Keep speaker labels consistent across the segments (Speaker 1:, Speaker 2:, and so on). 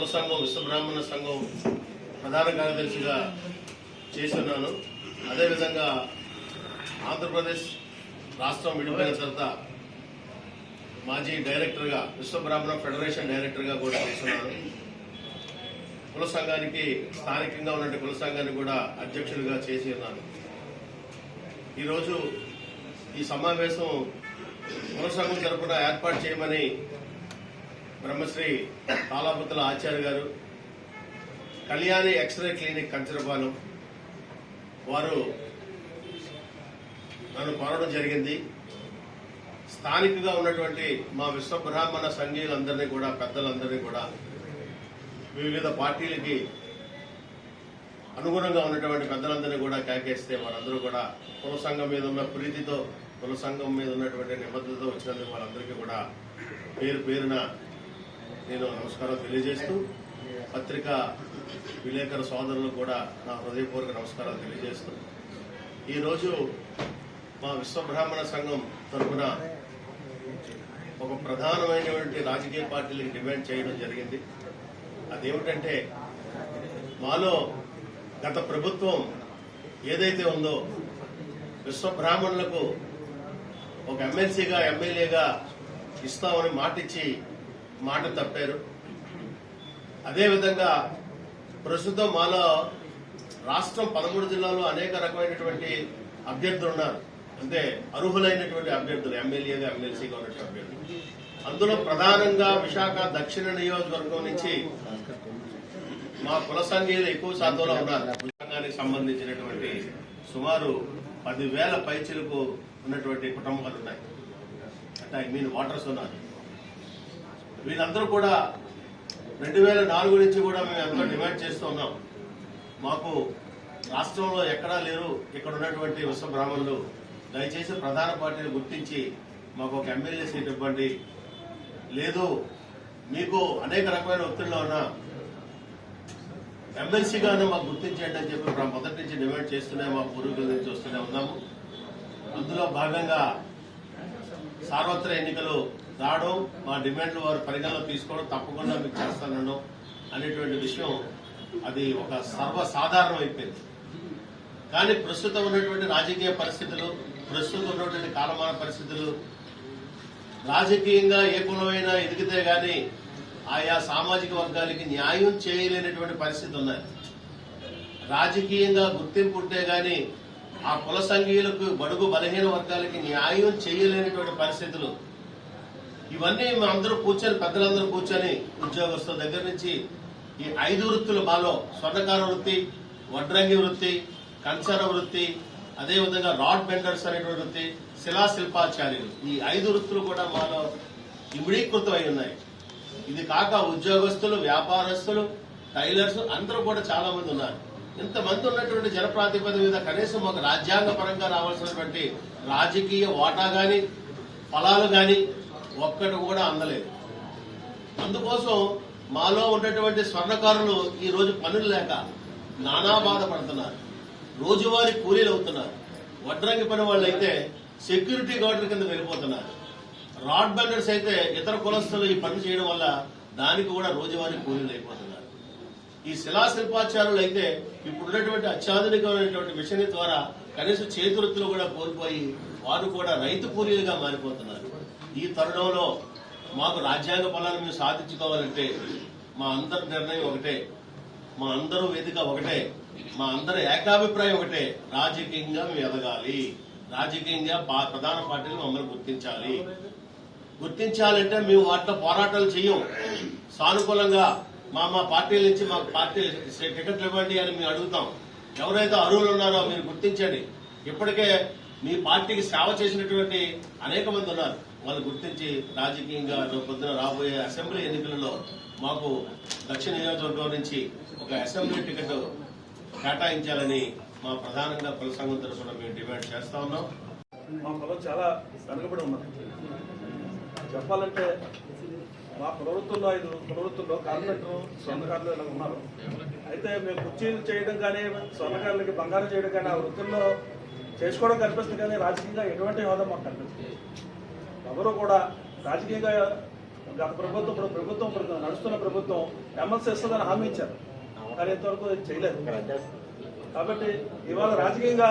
Speaker 1: విశ్వబ్రాహ్మణ సంఘం ప్రధాన కార్యదర్శిగా చేస్తున్నాను. అదేవిధంగా ఆంధ్రప్రదేశ్ రాష్ట్రం విడిపోయిన తర్వాత మాజీ డైరెక్టర్గా విశ్వబ్రాహ్మణ ఫెడరేషన్ డైరెక్టర్గా కూడా చేస్తున్నాను. కుల సంఘానికి స్థానికంగా ఉన్నటువంటి కుల సంఘాన్ని కూడా అధ్యక్షుడిగా చేసి ఉన్నాను ఈరోజు ఈ సమావేశం కుల సంఘం తరపున ఏర్పాటు చేయమని బ్రహ్మశ్రీ తాలాపుత్తుల ఆచార్య గారు కళ్యాణి ఎక్స్రే క్లినిక్ కంచరపాలెం. వారు నన్ను కోరడం జరిగింది. స్థానికంగా ఉన్నటువంటి మా విశ్వ బ్రాహ్మణ సంఘీయులందరినీ కూడా పెద్దలందరినీ కూడా వివిధ పార్టీలకి అనుగుణంగా ఉన్నటువంటి పెద్దలందరినీ కూడా కేకేస్తే వారందరూ కూడా కుల సంఘం మీద ఉన్న ప్రీతితో కుల సంఘం మీద ఉన్నటువంటి నిబద్ధతతో వచ్చినందుకు వాళ్ళందరికీ కూడా పేరు పేరున నేను నమస్కారం తెలియజేస్తూ పత్రికా విలేకరు సోదరులకు కూడా నా హృదయపూర్వక నమస్కారాలు తెలియజేస్తూ ఈరోజు మా విశ్వబ్రాహ్మణ సంఘం తరఫున ఒక ప్రధానమైనటువంటి రాజకీయ పార్టీలకు డిమాండ్ చేయడం జరిగింది. అదేమిటంటే మాలో గత ప్రభుత్వం ఏదైతే ఉందో విశ్వబ్రాహ్మణులకు ఒక ఎమ్మెల్సీగా ఎమ్మెల్యేగా ఇస్తామని మాటిచ్చి మాట తప్పారు. అదేవిధంగా ప్రస్తుతం మాలో రాష్ట్రం పదమూడు జిల్లాలో అనేక రకమైనటువంటి అభ్యర్థులు ఉన్నారు. అంటే అర్హులైనటువంటి అభ్యర్థులు ఎమ్మెల్యేగా ఎమ్మెల్సీగా ఉన్నటువంటి అభ్యర్థులు. అందులో ప్రధానంగా విశాఖ దక్షిణ నియోజకవర్గం నుంచి మా కుల సంఘీయులు ఎక్కువ శాతంలో ఉన్నారు. కుల సంబంధించినటువంటి సుమారు పదివేల పైచీలకు ఉన్నటువంటి కుటుంబాలు ఉన్నాయి. అంటే ఐ మీన్ వాటర్స్ ఉన్నారు. వీళ్ళందరూ కూడా రెండు వేల నాలుగు నుంచి కూడా మేము ఎంతో డిమాండ్ చేస్తూ ఉన్నాం. మాకు రాష్ట్రంలో ఎక్కడా లేరు. ఇక్కడ ఉన్నటువంటి విశ్వ బ్రాహ్మణులు. దయచేసి ప్రధాన పార్టీని గుర్తించి మాకు ఒక ఎమ్మెల్యే సీట్ ఇవ్వండి. లేదు మీకు అనేక రకమైన ఒత్తిడిలో ఉన్న ఎమ్మెల్సీగానే మాకు గుర్తించేయండి అని చెప్పి మొదటి నుంచి డిమాండ్ చేస్తూనే మా పూర్వీకుల నుంచి వస్తూనే ఉన్నాము. అందులో భాగంగా సార్వత్రిక ఎన్నికలు రావడం మా డిమాండ్లు వారు పరిగణలో తీసుకోవడం తప్పకుండా మీకు చేస్తానను అనేటువంటి విషయం అది ఒక సర్వసాధారణం అయిపోయింది కానీ ప్రస్తుతం ఉన్నటువంటి రాజకీయ పరిస్థితులు ప్రస్తుతం ఉన్నటువంటి కాలమాన పరిస్థితులు రాజకీయంగా ఏ కులమైనా ఎదిగితే గాని ఆయా సామాజిక వర్గాలకి న్యాయం చేయలేనటువంటి పరిస్థితి ఉన్నది. రాజకీయంగా గుర్తింపు ఉంటే గాని ఆ కుల సంఘీయులకు బడుగు బలహీన వర్గాలకి న్యాయం చేయలేనటువంటి పరిస్థితులు. ఇవన్నీ అందరూ కూర్చొని పెద్దలందరూ కూర్చొని ఉద్యోగస్తుల దగ్గర నుంచి ఈ ఐదు వృత్తులు మాలో స్వర్ణకార వృత్తి వడ్రంగి వృత్తి కంచర వృత్తి అదేవిధంగా రాడ్ బెండర్స్ అనేటువంటి వృత్తి శిలా శిల్పాచార్యులు ఈ ఐదు వృత్తులు కూడా మాలో ఇమిడీకృతం అయి ఉన్నాయి. ఇది కాక ఉద్యోగస్తులు వ్యాపారస్తులు టైలర్స్ అందరూ కూడా చాలా మంది ఉన్నారు. ఇంతమంది ఉన్నటువంటి జనప్రాతిపదిక మీద కనీసం ఒక రాజ్యాంగ పరంగా రావాల్సినటువంటి రాజకీయ వాటా గాని ఫలాలు గాని ఒక్కటి కూడా అందలేదు. అందుకోసం మాలో ఉన్నటువంటి స్వర్ణకారులు ఈ రోజు పనులు లేక నానా బాధపడుతున్నారు. రోజువారీ కూలీలు అవుతున్నారు. వడ్రంగి పని వాళ్ళు అయితే సెక్యూరిటీ గార్డుల కింద వెళ్ళిపోతున్నారు. రాడ్ బెండర్స్ అయితే ఇతర కులస్తులు ఈ పని చేయడం వల్ల దానికి కూడా రోజువారీ కూలీలు అయిపోతున్నారు. ఈ శిలా శిల్పాచారులు అయితే ఇప్పుడున్నటువంటి అత్యాధునికమైనటువంటి మిషన్ ద్వారా కనీసం చేతివృత్తులు కూడా కోల్పోయి వారు కూడా రైతు కూలీలుగా మారిపోతున్నారు. ఈ తరుణంలో మాకు రాజ్యాంగ ఫలాన్ని మేము సాధించుకోవాలంటే మా అందరి నిర్ణయం ఒకటే మా అందరూ వేదిక ఒకటే మా అందరి ఏకాభిప్రాయం ఒకటే. రాజకీయంగా మేము ఎదగాలి. రాజకీయంగా పా- ప్రధాన పార్టీలు మమ్మల్ని గుర్తించాలి. గుర్తించాలంటే మేము వాటిలో పోరాటాలు చేయం సానుకూలంగా మా మా పార్టీల నుంచి మాకు పార్టీ టికెట్లు ఇవ్వండి అని మేము అడుగుతాం. ఎవరైతే అర్హులు ఉన్నారో మీరు గుర్తించండి. ఇప్పటికే మీ పార్టీకి సేవ చేసినటువంటి అనేక మంది ఉన్నారు. వాళ్ళు గుర్తించి రాజకీయంగా పొద్దున రాబోయే అసెంబ్లీ ఎన్నికలలో మాకు దక్షిణ నియోజకవర్గం నుంచి ఒక అసెంబ్లీ టికెట్ కేటాయించాలని మా ప్రధానంగా కుల సంఘం తరఫున మేము డిమాండ్ చేస్తా ఉన్నాం.
Speaker 2: మా పొలం చాలా వెనుకబడి ఉన్నాం చెప్పాలంటే మా ప్రవృత్తుల్లో ఐదు ప్రవృత్తుల్లో కార్పెంటర్ స్వర్ణకారులు ఇలా ఉన్నారు. అయితే మేము కుర్చీలు చేయడం కానీ స్వర్ణకారులకి బంగారం చేయడం కానీ ఆ వృత్తుల్లో చేసుకోవడం కనిపిస్తుంది కానీ రాజకీయంగా ఎటువంటి హోదా మాకు కనిపిస్తుంది ఎవరు కూడా రాజకీయంగా గత ప్రభుత్వం ఇప్పుడు ప్రభుత్వం నడుస్తున్న ప్రభుత్వం ఎమ్మెల్సీ ఇస్తుందని హామీ ఇచ్చారు. కానీ ఇంతవరకు ఇది చేయలేదు. కాబట్టి ఇవాళ రాజకీయంగా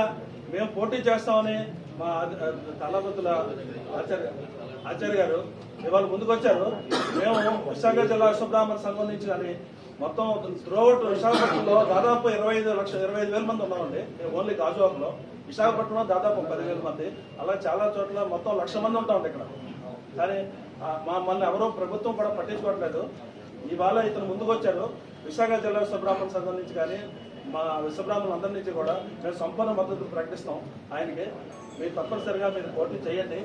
Speaker 2: మేము పోటీ చేస్తామని మా తలబద్దుల ఆచార్య ఆచార్య గారు ఇవాళ ముందుకు వచ్చారు మేము విశాఖ జిల్లా విశ్వబ్రాహ్మణ సంఘం నుంచి కానీ మొత్తం త్రోవట్ విశాఖపట్నంలో దాదాపు ఇరవై ఐదు లక్షల ఇరవై ఐదు వేల మంది ఉన్నామండి. మేము ఓన్లీ గాజువాకలో. విశాఖపట్నంలో దాదాపు పదివేల మంది. అలా చాలా చోట్ల మొత్తం లక్ష మంది ఉంటామండి ఇక్కడ. కానీ మా మన ఎవరో ప్రభుత్వం కూడా పట్టించుకోవట్లేదు. ఇవాళ ఇతను ముందుకు వచ్చారు విశాఖ జిల్లా విశ్వబ్రాహ్మణ సంఘం నుంచి కానీ మా విశ్వబ్రాహ్మణులు అందరి నుంచి కూడా మేము సంపూర్ణ మద్దతు ప్రకటిస్తాం. ఆయనకి మీరు తప్పనిసరిగా మీరు పోటీ చేయండి.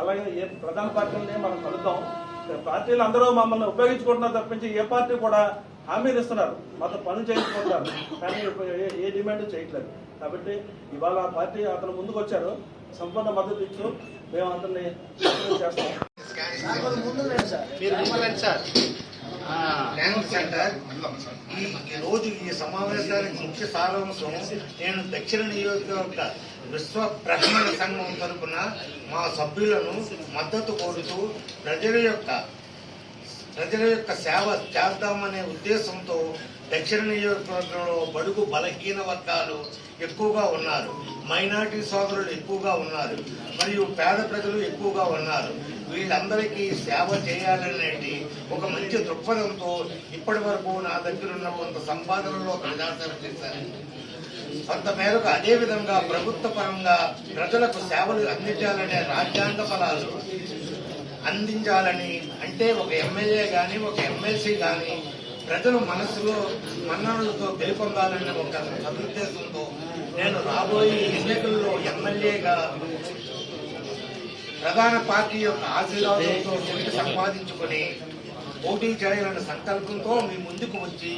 Speaker 2: అలాగే ఏ ప్రధాన పార్టీలని మనం కలుద్దాం. పార్టీలు అందరూ మమ్మల్ని ఉపయోగించుకుంటున్నారు తప్పించి ఏ పార్టీ కూడా హామీలు ఇస్తున్నారు. మాతో పనులు చేయించుకుంటారు కానీ ఏ- డిమాండ్ చేయట్లేదు. కాబట్టి ఇవాళ ఆ పార్టీ అతను ముందుకు వచ్చారు. సంపూర్ణ మద్దతు ఇచ్చు మేము అతన్ని చేస్తాం.
Speaker 3: ఈ రోజు ఈ సమావేశానికి ముఖ్య సారాంశం నేను దక్షిణ నియోజకవర్గ విశ్వ బ్రహ్మణ సంఘం తరపున మా సభ్యులను మద్దతు కోరుతూ ప్రజల యొక్క ప్రజల యొక్క సేవ చేద్దామనే ఉద్దేశంతో దక్షిణ నియోజకవర్గంలో బడుగు బలహీన వర్గాలు ఎక్కువగా ఉన్నారు. మైనార్టీ సోదరులు ఎక్కువగా ఉన్నారు. మరియు పేద ప్రజలు ఎక్కువగా ఉన్నారు. వీళ్ళందరికీ సేవ చేయాలనేది ఒక మంచి దృక్పథంతో ఇప్పటి వరకు నా దగ్గర ఉన్న కొంత సంపాదనలో ప్రజాసేవ చేశాను కొంత మేరకు అదే విధంగా ప్రభుత్వ పరంగా ప్రజలకు సేవలు అందించాలనే రాజ్యాంగ ఫలాలు అందించాలని అంటే ఒక ఎమ్మెల్యే కానీ ఒక ఎమ్మెల్సీ కానీ ప్రజల మనసులో మన్ననలతో గెలుపొందాలనే ఒక సదుద్దేశంతో నేను రాబోయే ఎన్నికల్లో ఎమ్మెల్యేగా ప్రధాన పార్టీ యొక్క ఆశీర్వాదంతో సంపాదించుకుని సంపాదించుకొని పోటీ చేయాలన్న సంకల్పంతో మీ ముందుకు వచ్చి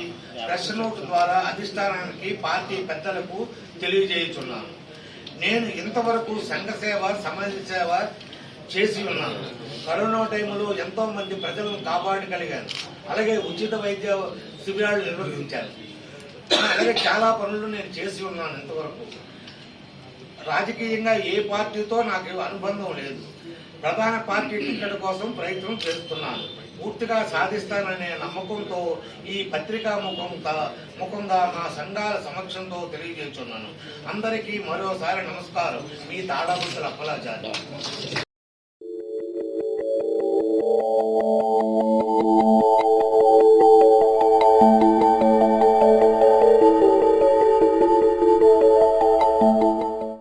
Speaker 3: ప్రెస్ నోట్ ద్వారా అధిష్టానానికి పార్టీ పెద్దలకు తెలియజేయుచున్నాను. నేను ఇంతవరకు సంఘ సేవ సమాజ సేవ చేసి ఉన్నాను. కరోనా టైంలో ఎంతో మంది ప్రజలను కాపాడగలిగాను. అలాగే ఉచిత వైద్య శిబిరాలు నిర్వహించాను. అలాగే చాలా పనులు నేను చేసి ఉన్నాను ఇంతవరకు. రాజకీయంగా ఏ పార్టీతో నాకు అనుబంధం లేదు. ప్రధాన పార్టీ టికెట్ కోసం ప్రయత్నం చేస్తున్నాను పూర్తిగా సాధిస్తాననే నమ్మకంతో ఈ పత్రికా ముఖం ముఖంగా నా సంఘాల సమక్షంతో తెలియజేస్తున్నాను. అందరికీ మరోసారి నమస్కారం. మీ తాడాబుద్ధుల అప్పలాచారి.